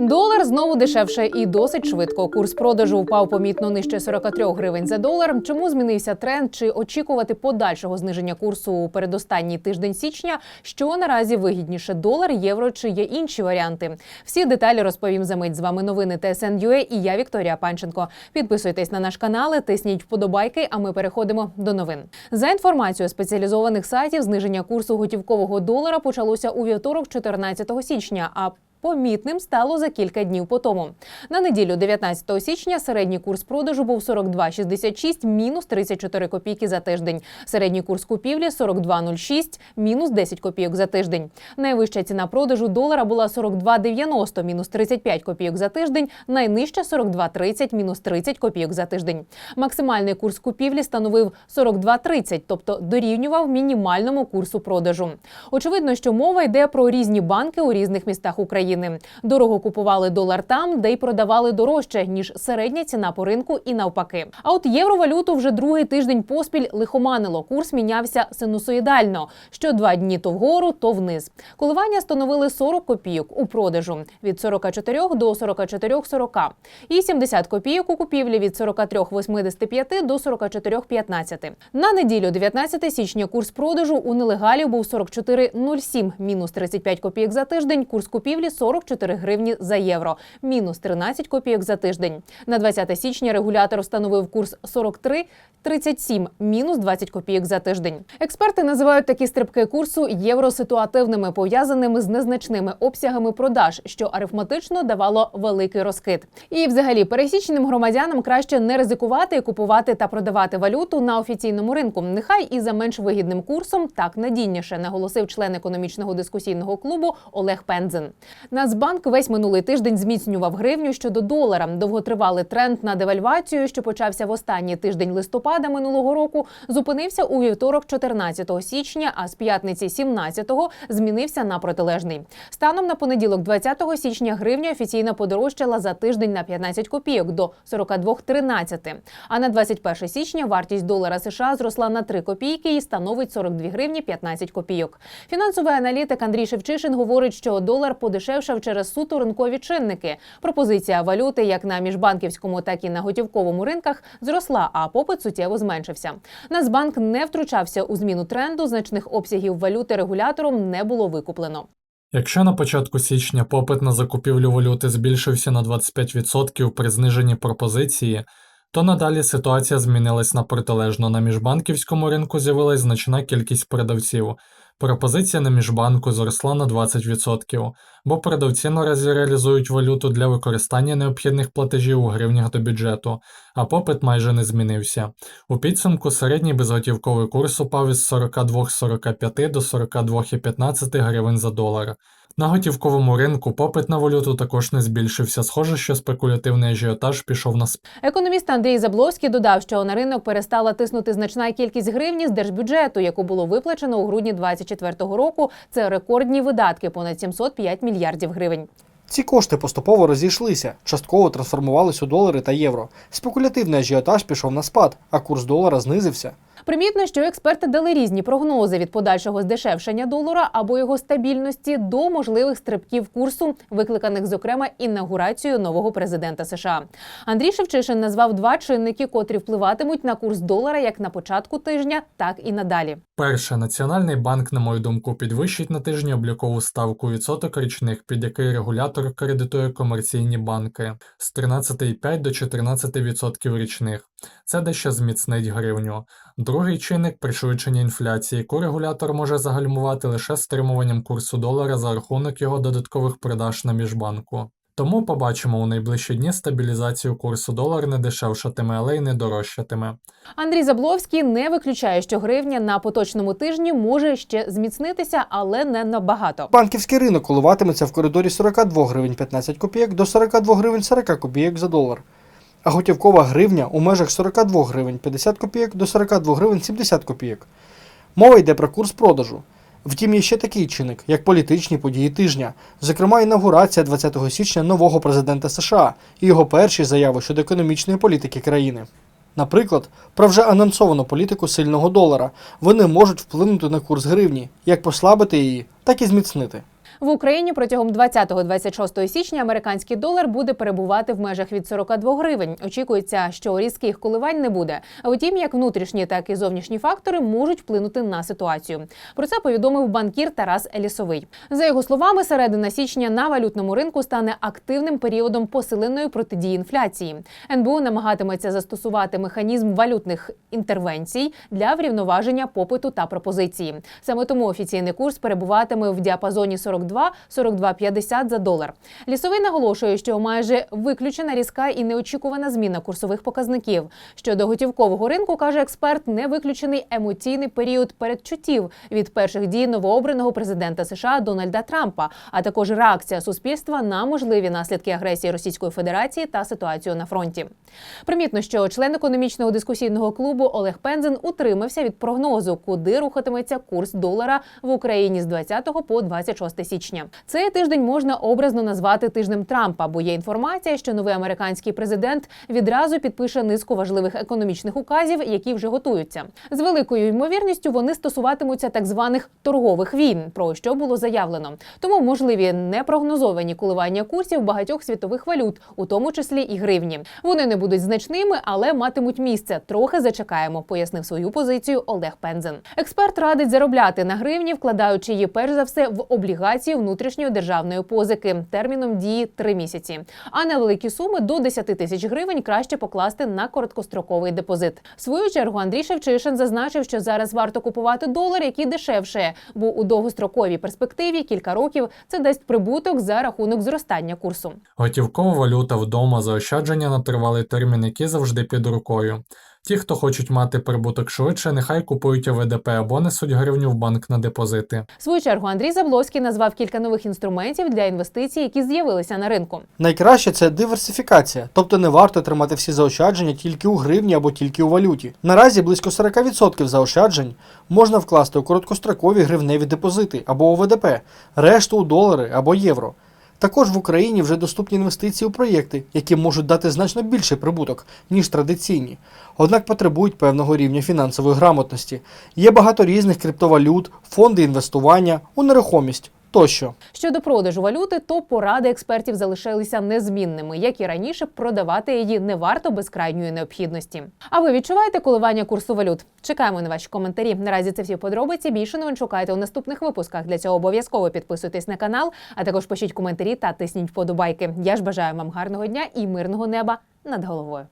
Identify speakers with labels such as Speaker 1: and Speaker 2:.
Speaker 1: Долар знову дешевше і досить швидко. Курс продажу впав помітно нижче 43 гривень за долар. Чому змінився тренд? Чи очікувати подальшого зниження курсу у передостанній тиждень січня? Що наразі вигідніше долар, євро чи є інші варіанти? Всі деталі розповім за мить. З вами новини ТСН.UA і я Вікторія Панченко. Підписуйтесь на наш канал, тисніть вподобайки. А ми переходимо до новин. За інформацією спеціалізованих сайтів, зниження курсу готівкового долара почалося у вівторок, 14 січня. А Помітним стало за кілька днів по тому. На неділю, 19 січня, середній курс продажу був 42,66, мінус 34 копійки за тиждень. Середній курс купівлі 42,06, мінус 10 копійок за тиждень. Найвища ціна продажу долара була 42,90, мінус 35 копійок за тиждень. Найнижча 42,30, мінус 30 копійок за тиждень. Максимальний курс купівлі становив 42,30, тобто дорівнював мінімальному курсу продажу. Очевидно, що мова йде про різні банки у різних містах України. Дорого купували долар там, де й продавали дорожче ніж середня ціна по ринку, і навпаки. А от євровалюту вже другий тиждень поспіль лихоманило. Курс мінявся синусоїдально. Що два дні то вгору, то вниз. Коливання становили 40 копійок у продажу від 44 до 44,40 і 70 копійок у купівлі від 43,85 до 44,15. На неділю, 19 січня, курс продажу у нелегалів був 44,07, мінус 35 копійок за тиждень. Курс купівлі 44 гривні за євро, мінус 13 копійок за тиждень. На 20 січня регулятор встановив курс 43,37, мінус 20 копійок за тиждень. Експерти називають такі стрибки курсу євроситуативними, пов'язаними з незначними обсягами продаж, що арифметично давало великий розкид. І, взагалі, пересічним громадянам краще не ризикувати купувати та продавати валюту на офіційному ринку. Нехай і за менш вигідним курсом так надійніше, наголосив член економічного дискусійного клубу Олег Пензен. Нацбанк весь минулий тиждень зміцнював гривню щодо долара. Довготривалий тренд на девальвацію, що почався в останній тиждень листопада минулого року, зупинився у вівторок, 14 січня, а з п'ятниці 17-го змінився на протилежний. Станом на понеділок, 20 січня, гривня офіційно подорожчала за тиждень на 15 копійок до 42,13. А на 21 січня вартість долара США зросла на 3 копійки і становить 42 гривні 15 копійок. Фінансовий аналітик Андрій Шевчишин говорить, що долар подешевшав через суто ринкові чинники. Пропозиція валюти як на міжбанківському, так і на готівковому ринках зросла, а попит суттєво зменшився. Нацбанк не втручався у зміну тренду. Значних обсягів валюти регулятором не було викуплено.
Speaker 2: Якщо на початку січня попит на закупівлю валюти збільшився на 25% при зниженні пропозиції, то надалі ситуація змінилась на протилежно. На міжбанківському ринку з'явилась значна кількість продавців. Пропозиція на міжбанку зросла на 20%, бо продавці наразі реалізують валюту для використання необхідних платежів у гривнях до бюджету, а попит майже не змінився. У підсумку середній безготівковий курс упав із 42,45 до 42,15 гривень за долар. На готівковому ринку попит на валюту також не збільшився. Схоже, що спекулятивний ажіотаж пішов на спад.
Speaker 1: Економіст Андрій Забловський додав, що на ринок перестала тиснути значна кількість гривні з держбюджету, яку було виплачено у грудні 2024 року. Це рекордні видатки понад 705 мільярдів гривень.
Speaker 3: Ці кошти поступово розійшлися, частково трансформувались у долари та євро. Спекулятивний ажіотаж пішов на спад, а курс долара знизився.
Speaker 1: Примітно, що експерти дали різні прогнози від подальшого здешевшення долара або його стабільності до можливих стрибків курсу, викликаних зокрема інаугурацією нового президента США. Андрій Шевчишин назвав два чинники, котрі впливатимуть на курс долара як на початку тижня, так і надалі.
Speaker 2: Перше, Національний банк, на мою думку, підвищить на тижні облікову ставку відсоток річних, під який регулятор кредитує комерційні банки з 13,5 до 14% річних. Це дещо зміцнить гривню. Другий чинник пришвидшення інфляції, яку регулятор може загальмувати лише стримуванням курсу долара за рахунок його додаткових продаж на міжбанку. Тому побачимо у найближчі дні стабілізацію курсу долар не дешевшатиме, але й не дорожчатиме.
Speaker 1: Андрій Забловський не виключає, що гривня на поточному тижні може ще зміцнитися, але не набагато.
Speaker 3: Банківський ринок коливатиметься в коридорі 42 гривень 15 копійок до 42 гривень 40 копійок за долар. А готівкова гривня у межах 42 гривень 50 копійок до 42 гривень 70 копійок. Мова йде про курс продажу. Втім, є ще такий чинник, як політичні події тижня, зокрема інаугурація 20 січня нового президента США і його перші заяви щодо економічної політики країни. Наприклад, про вже анонсовану політику сильного долара вони можуть вплинути на курс гривні, як послабити її, так і зміцнити.
Speaker 1: В Україні протягом 20-26 січня американський долар буде перебувати в межах від 42 гривень. Очікується, що різких коливань не буде. А втім, як внутрішні, так і зовнішні фактори можуть вплинути на ситуацію. Про це повідомив банкір Тарас Елісовий. За його словами, середина січня на валютному ринку стане активним періодом посиленої протидії інфляції. НБУ намагатиметься застосувати механізм валютних інтервенцій для врівноваження попиту та пропозиції. Саме тому офіційний курс перебуватиме в діапазоні 42-42,50 за долар. Лісовий наголошує, що майже виключена різка і неочікувана зміна курсових показників. Щодо готівкового ринку, каже експерт, не виключений емоційний період передчуттів від перших дій новообраного президента США Дональда Трампа, а також реакція суспільства на можливі наслідки агресії Російської Федерації та ситуацію на фронті. Примітно, що член економічного дискусійного клубу Олег Пензен утримався від прогнозу, куди рухатиметься курс долара в Україні з 20 по 26 січня. Цей тиждень можна образно назвати тижнем Трампа, бо є інформація, що новий американський президент відразу підпише низку важливих економічних указів, які вже готуються. З великою ймовірністю вони стосуватимуться так званих торгових війн, про що було заявлено. Тому можливі непрогнозовані коливання курсів багатьох світових валют, у тому числі і гривні. Вони не будуть значними, але матимуть місце. Трохи зачекаємо, пояснив свою позицію Олег Пензен. Експерт радить заробляти на гривні, вкладаючи її перш за все в облігації внутрішньої державної позики терміном дії 3 місяці. А на великі суми до 10 тисяч гривень краще покласти на короткостроковий депозит. В свою чергу Андрій Шевчишин зазначив, що зараз варто купувати долар, який дешевше, бо у довгостроковій перспективі кілька років це дасть прибуток за рахунок зростання курсу.
Speaker 2: Готівкова валюта вдома, заощадження на тривалий термін, які завжди під рукою. Ті, хто хочуть мати прибуток швидше, нехай купують ОВДП або несуть гривню в банк на депозити.
Speaker 1: В свою чергу Андрій Заблоський назвав кілька нових інструментів для інвестицій, які з'явилися на ринку.
Speaker 3: Найкраще це диверсифікація, тобто не варто тримати всі заощадження тільки у гривні або тільки у валюті. Наразі близько 40% заощаджень можна вкласти у короткострокові гривневі депозити або ОВДП, решту у долари або євро. Також в Україні вже доступні інвестиції у проєкти, які можуть дати значно більший прибуток, ніж традиційні, однак потребують певного рівня фінансової грамотності. Є багато різних криптовалют, фонди інвестування у нерухомість тощо.
Speaker 1: Щодо продажу валюти, то поради експертів залишилися незмінними. Як і раніше, продавати її не варто без крайньої необхідності. А ви відчуваєте коливання курсу валют? Чекаємо на ваші коментарі. Наразі це всі подробиці. Більше новин шукайте у наступних випусках. Для цього обов'язково підписуйтесь на канал, а також пишіть коментарі та тисніть вподобайки. Я ж бажаю вам гарного дня і мирного неба над головою.